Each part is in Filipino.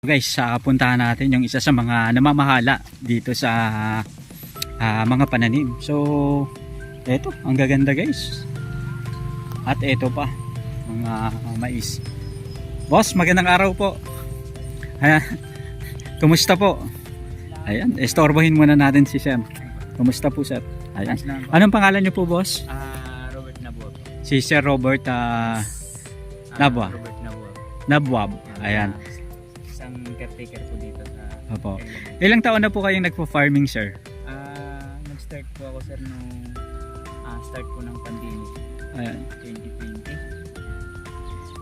guys sa puntahan natin yung isa sa mga namamahala dito sa ah, mga pananim. So eto ang gaganda guys. At eto pa mga mais. Boss magandang araw po. Ayan. kumusta po? Ayan estorbohin muna natin si sir kumusta po sir? Ayan. Anong pangalan niyo po boss? Ah, Robert Nabuo. po. si sir Robert ah, Ah, Nabua. Robert Nabuo. Nabwab ayan caretaker po dito sa Opo. area. ilang taon na po kayong nagpo-farming sir Ah, nag-start po ako sir nung ah, start po ng pandemic ayan 2020.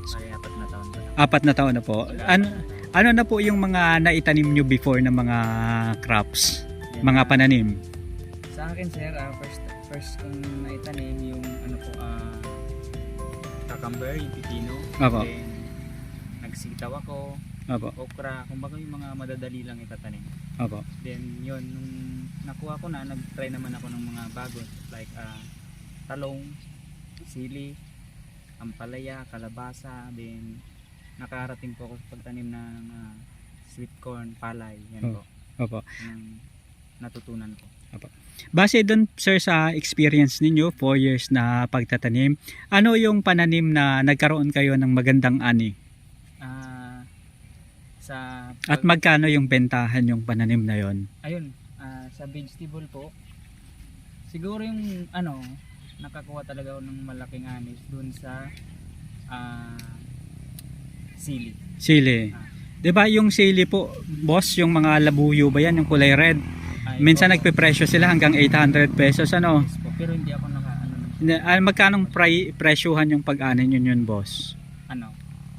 Kaya apat na taon pa. apat na taon na po ano Ano na po yung mga naitanim nyo before ng mga crops, Yan, mga ah, pananim? Sa akin sir, ah, first first kong naitanim yung ano po ah cucumber, yung pipino. Opo. Then nagsitaw ako, Opo, okra, kumbaga yung mga madadali lang itatanim. opo. Then yun, nung nakuha ko na, nag-try naman ako ng mga bago like ah, talong, sili, ampalaya, kalabasa, then nakarating po ako sa pagtanim ng ah, sweet corn, palay, yan Oh. po. Opo. Yung natutunan ko. Base doon sir sa experience ninyo, 4 years na pagtatanim, ano yung pananim na nagkaroon kayo ng magandang ani? Sa At magkano yung bentahan yung pananim na yon? ayun, ah, sa vegetable po, siguro yung ano, nakakuha talaga ako ng malaking anis dun sa ah, sili. Sili. Ah. 'Di ba yung sili po, boss, yung mga labuyo ba yan, yung kulay red? Ay, Minsan oo. nagpe-presyo sila hanggang 800 pesos ano. Yes po, pero hindi ako naka ano, Hindi, ah, magkanong pri- presyuhan yung pag-ani yun yun, boss? ano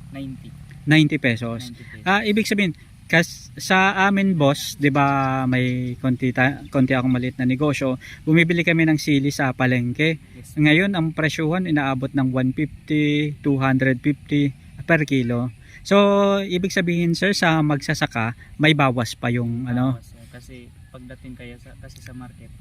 90. 90 pesos. 90 pesos. Ah, ibig sabihin, kas sa amin boss, 'di ba, may konti ta, konti akong maliit na negosyo. Bumibili kami ng sili sa palengke. yes. Ngayon, ang presyuhan inaabot ng 150, 250 per kilo. So, ibig sabihin sir, sa magsasaka, may bawas pa yung ano, Bawas, eh, kasi pagdating kaya sa kasi sa market,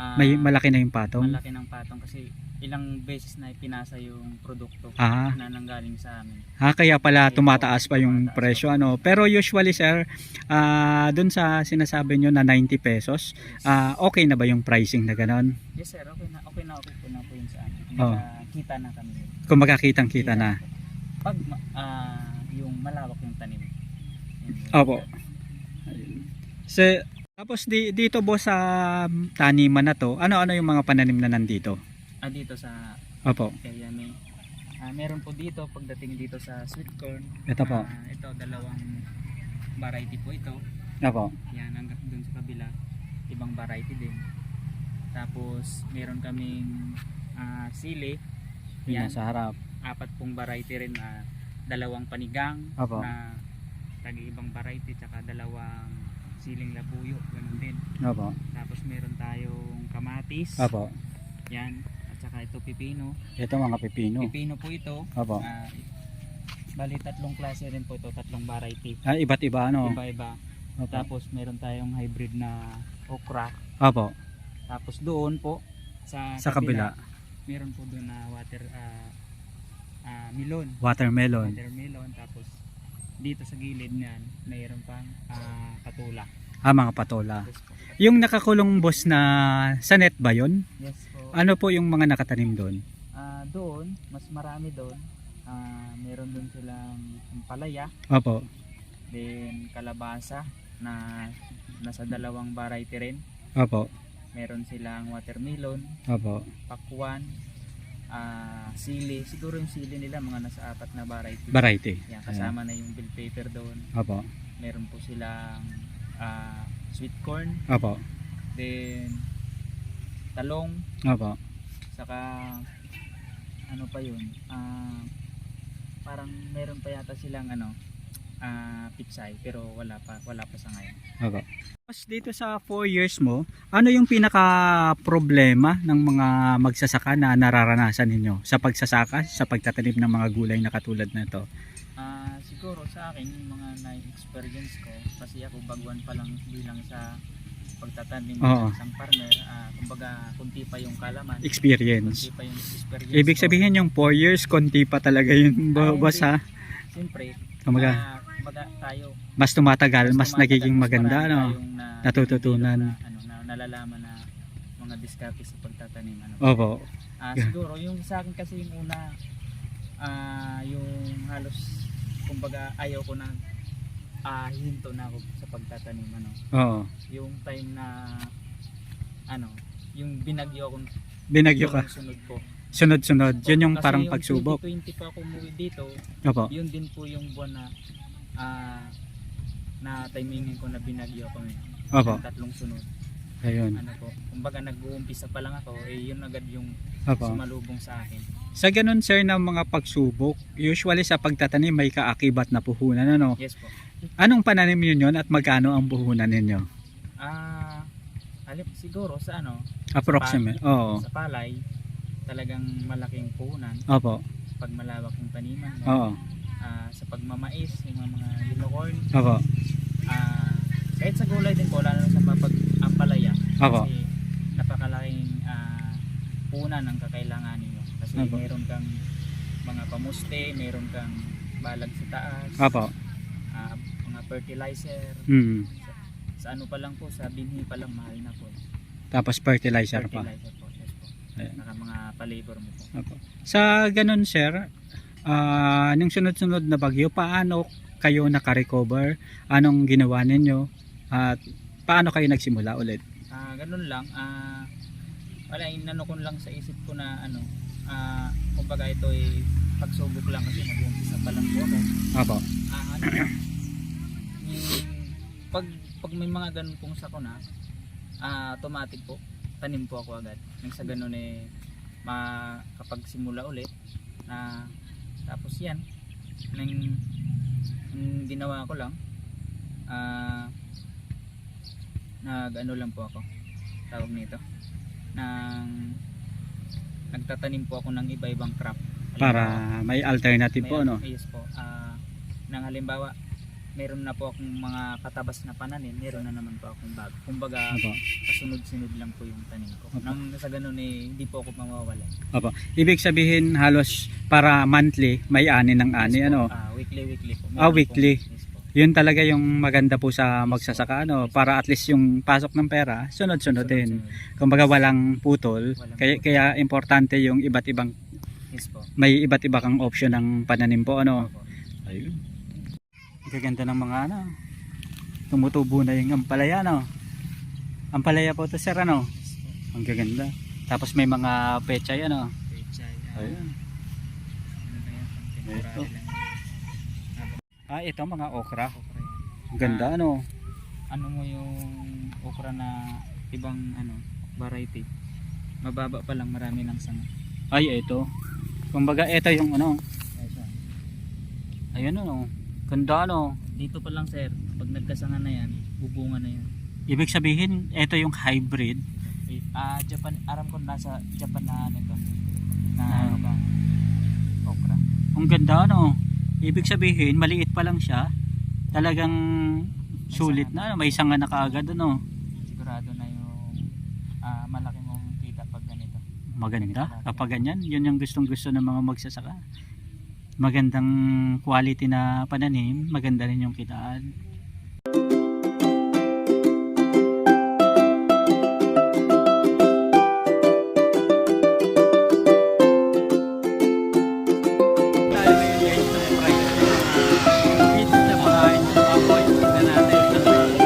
ah, may malaki na yung patong. malaki ng patong kasi ilang beses na ipinasa yung produkto Ah. na nanggaling sa amin. Ha, kaya pala Kaya tumataas pa yung tumataas presyo pa. ano. Pero usually sir, ah dun sa sinasabi nyo na 90 pesos, Yes. ah okay na ba yung pricing na ganon? Yes sir, okay na okay na okay po na po yun sa amin. Oh. Kita na kami. Kung magkakitang kita na. Pag ma- ah, yung malawak yung tanim. Yun, yun. Opo. So, tapos di, dito boss sa taniman na to, ano-ano yung mga pananim na nandito? Ah, dito sa Opo. area may ah, meron po dito pagdating dito sa sweet corn. Ito po. ah, ito dalawang variety po ito. Opo. Yan hanggang dun sa kabila ibang variety din. Tapos meron kaming ah, sili. Yan Yan, sa harap. apat pong variety rin ah, dalawang panigang Opo. na tagi-ibang variety tsaka dalawang siling labuyo ganun din. Opo. Tapos meron tayong kamatis. Opo. Yan. At saka ito pipino. Ito mga pipino. Pipino po ito. Opo. Ah, bali tatlong klase rin po ito, tatlong variety. Ah, iba't iba ano? Iba-iba. Opo. Tapos meron tayong hybrid na okra. Opo. Tapos doon po sa, Sa kabila, meron po doon na water ah ah, melon. watermelon. Watermelon. Tapos dito sa gilid niyan, mayroon pang ah, patula. Ah, mga patola. Yes. Yung nakakulong boss na sa net ba yun? Yes po. Ano po yung mga nakatanim doon? Ah, doon, mas marami doon. Ah, meron doon silang palaya, Opo. then kalabasa na nasa dalawang variety rin. Opo. Meron silang watermelon, Opo. pakwan, ah, sili. Siguro yung sili nila mga nasa apat na variety. Variety. Yan, kasama na yung bell pepper doon. Opo. Meron po silang ah, sweet corn, Opo. then talong, Opo. saka ano pa yun? Ah, parang meron pa yata silang ano, ah, pitsay pero wala pa wala pa sa ngayon. Opo. Tapos dito sa 4 years mo, ano yung pinaka problema ng mga magsasaka na nararanasan ninyo sa pagsasaka, sa pagtatanim ng mga gulay na katulad na ito? Ah, siguro sa akin yung mga na-experience ko kasi ako baguhan pa lang bilang sa pagtatanim ng isang farmer, ah, kumbaga kunti pa yung kalaman, Experience. kunti pa yung experience. Ibig ko. sabihin yung 4 years, konti pa talaga yun, Ah, boss ha? Siyempre, ah, kumbaga tayo Mas tumatagal, mas, tumatagal, nagiging mas maganda, marami no? tayong na, Natututunan. na, ano, na, nalalaman na mga diskarte sa pagtatanim ano. Opo. Ah, Yeah. siguro yung sa akin kasi yung una ah yung halos kumbaga ayaw ko na ah hinto na ako sa pagtatanim ano. Oo. Yung time na ano, yung binagyo akong Binagyo ka. yung sunod po. Sunod-sunod. Yun yung Kasi parang pagsubok. 2020 pa ako umuwi dito, Opo. yun din po yung buwan na ah na timingin ko na binagyo ngayon. Opo. Yung tatlong sunod. Ayun. Ano po, kumbaga nag-uumpisa pa lang ako, eh yun agad yung Opo. sumalubong sa akin. Sa ganun sir ng mga pagsubok, usually sa pagtatanim may kaakibat na puhunan ano. Yes po. Anong pananim yun yun at magkano ang puhunan ninyo? Ah, alip siguro sa ano, Approximate. Oo. sa palay, talagang malaking puhunan Opo. pag malawak yung taniman. Oo. Sa pagmamais, yung mga, mga yellow corn, Opo. ah, kahit sa gulay din po, lalo na sa papag ampalaya. Opo. Kasi napakalaking ah, puhunan ng kakailanganin mo. Kasi Opo. meron kang mga pamuste, meron kang balag sa taas, Opo. ah, mga fertilizer, Hmm. sa ano pa lang po, sa binhi pa lang mahal na po. Tapos fertilizer pa. Fertilizer po, yes po. Ayan. Saka mga palabor mo po. Opo. Sa ganun sir, ah nung sunod-sunod na bagyo, paano kayo naka-recover? Anong ginawa ninyo? At paano kayo nagsimula ulit? Ah, ganun lang. Ah, wala inano ko lang sa isip ko na ano, ah, kumbaga ito ay pagsubok lang kasi nag-uumpisa pa lang po ako. Opo. Ah, ano yung pag pag may mga ganun pong sakuna, ah, automatic po tanim po ako agad. Nang sa ganun eh makapagsimula ulit na tapos yan nang nang ginawa ko lang ah nag ano lang po ako tawag nito nang nagtatanim po ako ng iba-ibang crop Para may alternative po, may- no? Yes po. Ah, nang halimbawa, meron na po akong mga katabas na pananim, meron na naman po akong bago. Kumbaga, Opo. kasunod-sunod lang po yung tanim ko. Opo. Nang sa ganun eh, hindi po ako mawawala. Ibig sabihin halos para monthly may ani ng ani ano. Ah, weekly, weekly po. Ah, Meron weekly. pong- yes po. Yun talaga yung maganda po sa magsasaka ano para at least yung pasok ng pera sunod-sunod din. Sunod-sunod. Kumbaga walang putol. Walang Kaya putol. kaya importante yung iba't ibang Yes po. may iba't iba kang option ng pananim po ano. Opo. Ayun. Gaganda ng mga ano. Tumutubo na yung ampalaya no. Ampalaya po to sir ano. Ang gaganda. Tapos may mga pechay ano. Pechay, ah, Ayun. ano Ito. Ah, ito mga okra. Ang ganda ano. ano mo yung okra na ibang ano variety mababa pa lang marami ng sanga Ay, ito. Kumbaga ito yung ano. Ayun ano. Ganda ano. dito pa lang sir pag nagkasanga na yan bubunga na yan Ibig sabihin, ito yung hybrid. Ah Japan aram ko nasa Japan na ano to na Ah. ano ba okra Ang ganda no. Ibig sabihin, maliit pa lang siya. Talagang sulit na. ano, May sanga na kaagad ano. sigurado na yung ah malaki mong kita pag ganito Maganda. Kapag ganyan, yun yung gustong gusto ng mga magsasaka. Magandang quality na pananim, maganda rin yung kitaan.